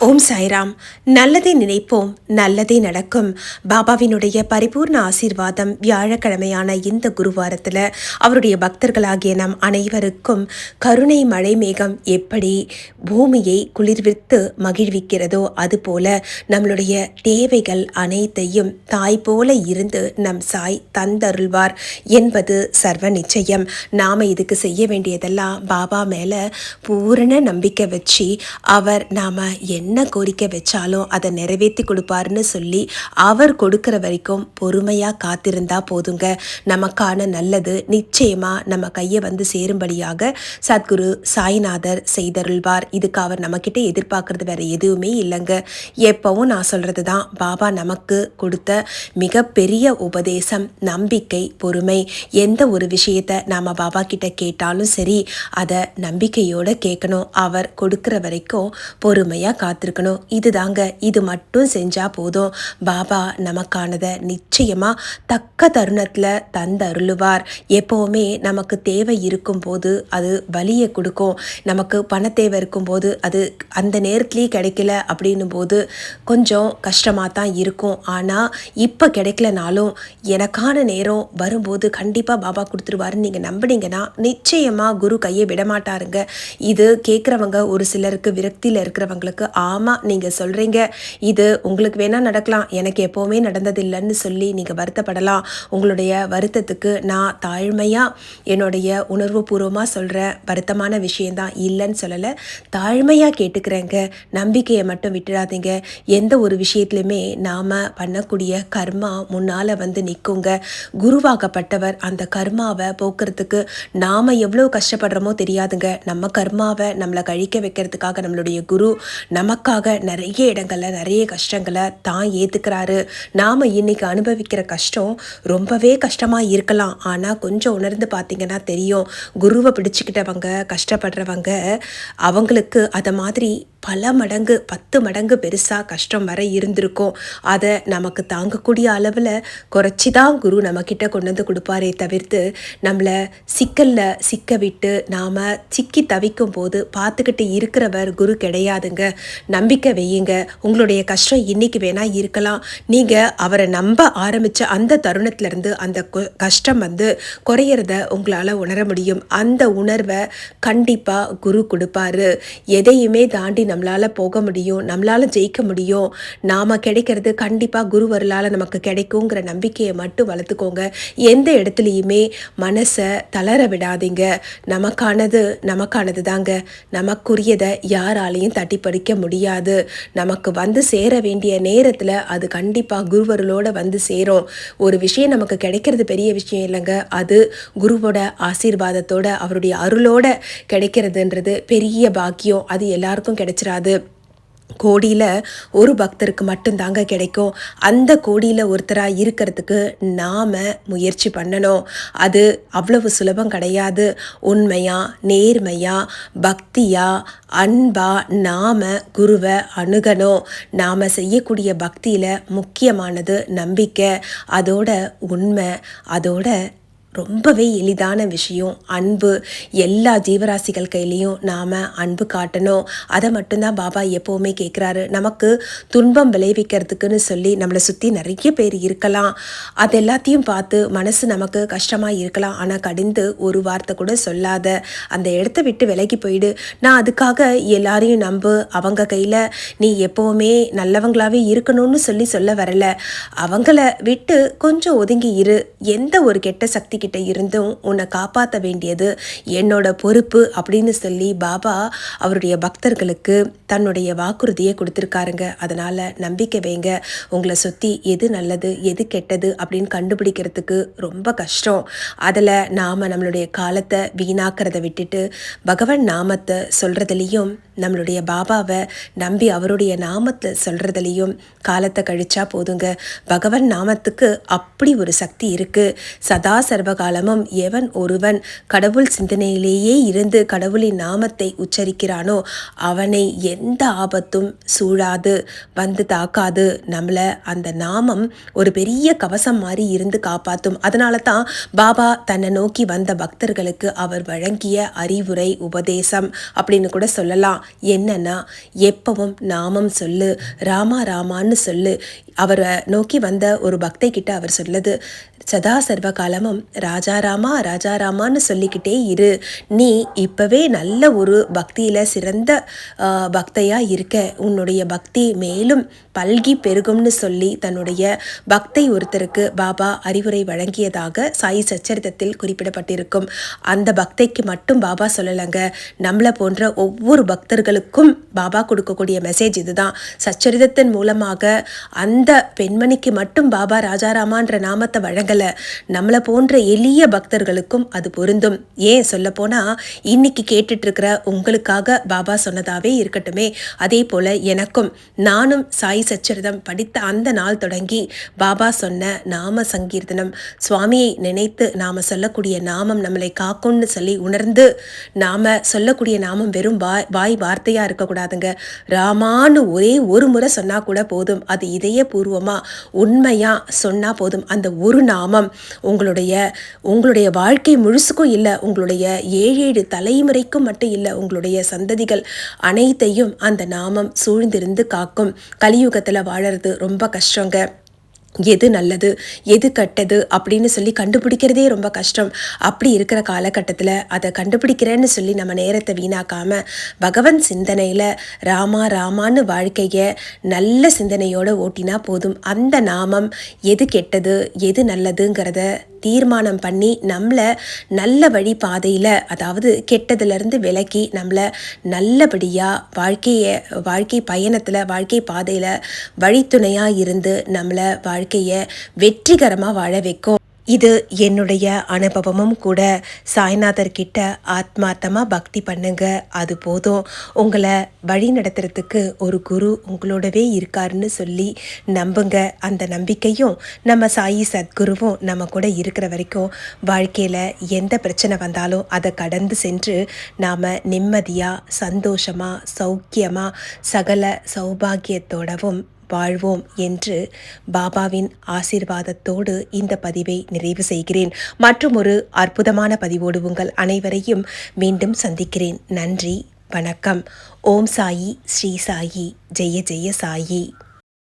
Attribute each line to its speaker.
Speaker 1: ஓம் சாய்ராம். நல்லதை நினைப்போம் நல்லதே நடக்கும். பாபாவினுடைய பரிபூர்ண ஆசீர்வாதம் வியாழக்கிழமையான இந்த குருவாரத்தில் அவருடைய பக்தர்களாகிய நம் அனைவருக்கும் கருணை மழை மேகம் எப்படி பூமியை குளிர்வித்து மகிழ்விக்கிறதோ அதுபோல நம்மளுடைய தேவைகள் அனைத்தையும் தாய் போல இருந்து நம் சாய் தந்தருள்வார் என்பது சர்வ நிச்சயம். நாம் இதுக்கு செய்ய வேண்டியதெல்லாம் பாபா மேலே பூரண நம்பிக்கை வச்சு அவர் நாம் என்ன என்ன கோரிக்கை வச்சாலும் அதை நிறைவேற்றி கொடுப்பாருன்னு சொல்லி அவர் கொடுக்குற வரைக்கும் பொறுமையாக காத்திருந்தா போதுங்க. நமக்கான நல்லது நிச்சயமாக நம்ம கையை வந்து சேரும்படியாக சத்குரு சாய்நாதர் செய்தருள்வார். இதுக்கு அவர் நம்மக்கிட்ட எதிர்பார்க்கறது வேற எதுவுமே இல்லைங்க. எப்பவும் நான் சொல்கிறது தான் பாபா நமக்கு கொடுத்த மிகப்பெரிய உபதேசம் நம்பிக்கை பொறுமை. எந்த ஒரு விஷயத்தை நாம் பாபா கிட்ட கேட்டாலும் சரி அதை நம்பிக்கையோடு கேட்கணும். அவர் கொடுக்குற வரைக்கும் பொறுமையாக காத்து காத்திருக்கணும். இதுதாங்க இது மட்டும் செஞ்சால் போதும். பாபா நமக்கானதை நிச்சயமாக தக்க தருணத்தில் தந்தருளுவார் எப்போவுமே நமக்கு தேவை இருக்கும்போது அது வலியை கொடுக்கும். நமக்கு பண தேவை இருக்கும்போது அது அந்த நேரத்துலேயே கிடைக்கல அப்படின்னும் போது கொஞ்சம் கஷ்டமாக தான் இருக்கும். ஆனால் இப்போ கிடைக்கலனாலும் எனக்கான நேரம் வரும்போது கண்டிப்பாக பாபா கொடுத்துருவாருன்னு நீங்கள் நம்பினீங்கன்னா நிச்சயமாக குரு கையை விடமாட்டாருங்க. இது கேட்குறவங்க ஒரு சிலருக்கு விரக்தியில் இருக்கிறவங்களுக்கு ஆமாம் நீங்கள் சொல்கிறீங்க இது உங்களுக்கு வேணால் நடக்கலாம். எனக்கு எப்போவுமே நடந்ததில்லைன்னு சொல்லி நீங்கள் வருத்தப்படலாம். உங்களுடைய வருத்தத்துக்கு நான் தாழ்மையாக என்னுடைய உணர்வுபூர்வமாக சொல்கிற வருத்தமான விஷயந்தான் இல்லைன்னு சொல்லலை. தாழ்மையாக கேட்டுக்கிறேங்க. நம்பிக்கையை மட்டும் விட்டுடாதீங்க எந்த ஒரு விஷயத்துலையுமே நாம் பண்ணக்கூடிய கர்மா முன்னால் வந்து நிற்குங்க குருவாகப்பட்டவர் அந்த கர்மாவை போக்குறதுக்கு நாம் எவ்வளோ கஷ்டப்படுறோமோ தெரியாதுங்க. நம்ம கர்மாவை நம்மளை கழிக்க வைக்கிறதுக்காக நம்மளுடைய குரு நமக்காக நிறைய இடங்களில் நிறைய கஷ்டங்களை தான் ஏற்றுக்கிறாரு நாம் இன்னைக்கு அனுபவிக்கிற கஷ்டம் ரொம்பவே கஷ்டமாக இருக்கலாம். ஆனால் கொஞ்சம் உணர்ந்து பார்த்தீங்கன்னா தெரியும். குருவை பிடிச்சிக்கிட்டவங்க கஷ்டப்படுறவங்க அவங்களுக்கு அதை மாதிரி பல மடங்கு பத்து மடங்கு பெருசாக கஷ்டம் வர இருந்திருக்கும். அதை நமக்கு தாங்கக்கூடிய அளவில் குறைச்சி தான் குரு நம்மக்கிட்ட கொண்டு வந்து கொடுப்பாரே தவிர்த்து நம்மளை சிக்கலில் சிக்க விட்டு நாம் சிக்கி தவிக்கும் போது பார்த்துக்கிட்டு இருக்கிறவர் குரு கிடையாதுங்க. நம்பிக்கை வையுங்க. உங்களுடைய கஷ்டம் இன்னைக்கு வேணால் இருக்கலாம். நீங்கள் அவரை நம்ப ஆரம்பித்த அந்த தருணத்திலேருந்து அந்த கஷ்டம் வந்து குறையிறத உங்களால் உணர முடியும். அந்த உணர்வை கண்டிப்பாக குரு கொடுப்பாரு. எதையுமே தாண்டி நம்மளால் போக முடியும் நம்மளால் ஜெயிக்க முடியும். நாம் கிடைக்கிறது கண்டிப்பாக குருவர்களால் நமக்கு கிடைக்குங்கிற நம்பிக்கையை மட்டும் வளர்த்துக்கோங்க. எந்த இடத்துலையுமே மனசை தளர விடாதீங்க. நமக்கானது நமக்கானது தாங்க நமக்குரியதை யாராலையும் தட்டி பறிக்க முடியாது. நமக்கு வந்து சேர வேண்டிய நேரத்தில் அது கண்டிப்பாக குருவர்களோடு வந்து சேரும். ஒரு விஷயம் நமக்கு கிடைக்கிறது பெரிய விஷயம் இல்லைங்க. அது குருவோட ஆசீர்வாதத்தோட அவருடைய அருளோட கிடைக்கிறதுன்றது பெரிய பாக்கியம். அது எல்லாருக்கும் கிடைச்சிராது கோடியில் ஒரு பக்தருக்கு மட்டும்தாங்க கிடைக்கும். அந்த கோடியில் ஒருத்தராக இருக்கிறதுக்கு நாம் முயற்சி பண்ணணும். அது அவ்வளவு சுலபம் கிடையாது. உண்மையாக நேர்மையாக பக்தியாக அன்பா நாம் குருவை அணுகணும். நாம் செய்யக்கூடிய பக்தியில் முக்கியமானது நம்பிக்கை அதோட உண்மை அதோட ரொம்பவே எளிதான விஷயம். அன்பு எல்லா ஜீவராசிகள் கையிலையும் நாம் அன்பு காட்டணும். அதை மட்டும்தான் பாபா எப்போவுமே கேட்குறாரு நமக்கு துன்பம் விளைவிக்கிறதுக்குன்னு சொல்லி நம்மளை சுற்றி நிறைய பேர் இருக்கலாம். அது எல்லாத்தையும் பார்த்து மனசு நமக்கு கஷ்டமாக இருக்கலாம். ஆனால் கடிந்து ஒரு வார்த்தை கூட சொல்லாத அந்த இடத்த விட்டு விலகி போயிடு. நான் அதுக்காக எல்லாரையும் நம்பு. அவங்க கையில் நீ எப்போவுமே நல்லவங்களாகவே இருக்கணும்னு சொல்லி சொல்ல வரல. அவங்கள விட்டு கொஞ்சம் ஒதுங்கி இரு. எந்த ஒரு கெட்ட சக்தி கிட்ட இருந்தும் உன்னை காப்பாற்ற வேண்டியது என்னோட பொறுப்பு அப்படின்னு சொல்லி பாபா அவருடைய பக்தர்களுக்கு தன்னுடைய வாக்குறுதியை கொடுத்துருக்காருங்க. அதனால நம்பிக்கை வைங்க. உங்களை சுற்றி எது நல்லது எது கெட்டது அப்படின்னு கண்டுபிடிக்கிறதுக்கு ரொம்ப கஷ்டம். அதில் நாம் நம்மளுடைய காலத்தை வீணாக்கிறத விட்டுட்டு பகவன் நாமத்தை சொல்கிறதுலேயும் நம்மளுடைய பாபாவை நம்பி அவருடைய நாமத்தை சொல்கிறதுலையும் காலத்தை கழிச்சா போதுங்க. பகவன் நாமத்துக்கு அப்படி ஒரு சக்தி இருக்குது சதா சர்வ சர்வகாலமும் எவன் ஒருவன் கடவுள் சிந்தனையிலேயே இருந்து கடவுளின் நாமத்தை உச்சரிக்கிறானோ அவனை எந்த ஆபத்தும் சூழாது வந்து தாக்காது. நம்மளை அந்த நாமம் ஒரு பெரிய கவசம் மாதிரி இருந்து காப்பாற்றும் அதனால தான் பாபா தன்னை நோக்கி வந்த பக்தர்களுக்கு அவர் வழங்கிய அறிவுரை உபதேசம் அப்படின்னு கூட சொல்லலாம். என்னன்னா எப்பவும் நாமம் சொல்லு ராமா ராமான்னு சொல்லு. அவரை நோக்கி வந்த ஒரு பக்தை கிட்ட அவர் சொல்லுது சதா சர்வ காலமும் ராஜாராமா ராஜாராமான்னு சொல்லிக்கிட்டே இரு. நீ இப்போவே நல்ல ஒரு பக்தியில் சிறந்த பக்தையாக இருக்க. உன்னுடைய பக்தி மேலும் பல்கி பெருகும்னு சொல்லி தன்னுடைய பக்தை ஒருத்தருக்கு பாபா அறிவுரை வழங்கியதாக சாய் சச்சரித்தத்தில் குறிப்பிடப்பட்டிருக்கும். அந்த பக்தைக்கு மட்டும் பாபா சொல்லலைங்க. நம்மளை போன்ற ஒவ்வொரு பக்தர்களுக்கும் பாபா கொடுக்கக்கூடிய மெசேஜ் இதுதான். சச்சரிதத்தின் மூலமாக அந்த பெண்மணிக்கு மட்டும் பாபா ராஜாராமான்ற நாமத்தை வழங்கலை. நம்மளை போன்ற எளிய பக்தர்களுக்கும் அது பொருந்தும். ஏன் சொல்லப்போனால் இன்னைக்கு கேட்டுட்டு இருக்கிற உங்களுக்காக பாபா சொன்னதாவே இருக்கட்டுமே. அதே போல எனக்கும் நானும் சாய் சச்சரிதம் படித்த அந்த நாள் தொடங்கி பாபா சொன்ன நாம சங்கீர்த்தனம் சுவாமியை நினைத்து நாம சொல்லக்கூடிய நாமம் நம்மளை காக்கும்னு சொல்லி உணர்ந்து நாம சொல்லக்கூடிய நாமம் வெறும் வாய் வாய் வார்த்தையா இருக்கக்கூடாதுங்க. ராமான்னு ஒரே ஒரு முறை சொன்னா கூட போதும். அது இதயபூர்வமா உண்மையா சொன்னா போதும். அந்த ஒரு நாள் நாமம். உங்களுடைய உங்களுடைய வாழ்க்கை முழுசுக்கும் இல்லை உங்களுடைய ஏழு ஏழு தலைமுறைக்கும் மட்டும் இல்லை உங்களுடைய சந்ததிகள் அனைத்தையும் அந்த நாமம் சூழ்ந்திருந்து காக்கும். கலியுகத்தில் வாழறது ரொம்ப கஷ்டங்க. எது நல்லது எது கெட்டது அப்படின்னு சொல்லி கண்டுபிடிக்கிறதே ரொம்ப கஷ்டம். அப்படி இருக்கிற காலகட்டத்தில் அதை கண்டுபிடிக்கிறேன்னு சொல்லி நம்ம நேரத்தை வீணாக்காமல் பகவன் சிந்தனையில் ராமா ராமான்னு வாழ்க்கையை நல்ல சிந்தனையோடு ஓட்டினா போதும். அந்த நாமம் எது கெட்டது எது நல்லதுங்கிறத தீர்மானம் பண்ணி நம்மளை நல்ல வழி பாதையில் அதாவது கெட்டதுலேருந்து விலக்கி நம்மளை நல்லபடியாக வாழ்க்கையை வாழ்க்கை பயணத்தில் வாழ்க்கை பாதையில் வழித்துணையாக இருந்து நம்மளை வாழ்க்கை வாழ்க்கையை வெற்றிகரமாக வாழ வைக்கும். இது என்னுடைய அனுபவமும் கூட. சாய்நாதர்கிட்ட ஆத்மார்த்தமாக பக்தி பண்ணுங்க. அது போதும். உங்களை வழி நடத்துறதுக்கு ஒரு குரு உங்களோடவே இருக்காருன்னு சொல்லி நம்புங்க. அந்த நம்பிக்கையும் நம்ம சாயி சத்குருவும் நம்ம கூட இருக்கிற வரைக்கும் வாழ்க்கையில் எந்த பிரச்சனை வந்தாலும் அதை கடந்து சென்று நாம் நிம்மதியாக சந்தோஷமாக சௌக்கியமாக சகல சௌபாகியத்தோடவும் வாழ்வோம் என்று பாபாவின் ஆசீர்வாதத்தோடு இந்த பதிவை நிறைவு செய்கிறேன். மற்றும் ஒரு அற்புதமான பதிவோடு உங்கள் அனைவரையும் மீண்டும் சந்திக்கிறேன். நன்றி வணக்கம். ஓம் சாயி ஸ்ரீ சாயி. ஜெய ஜெய சாயி.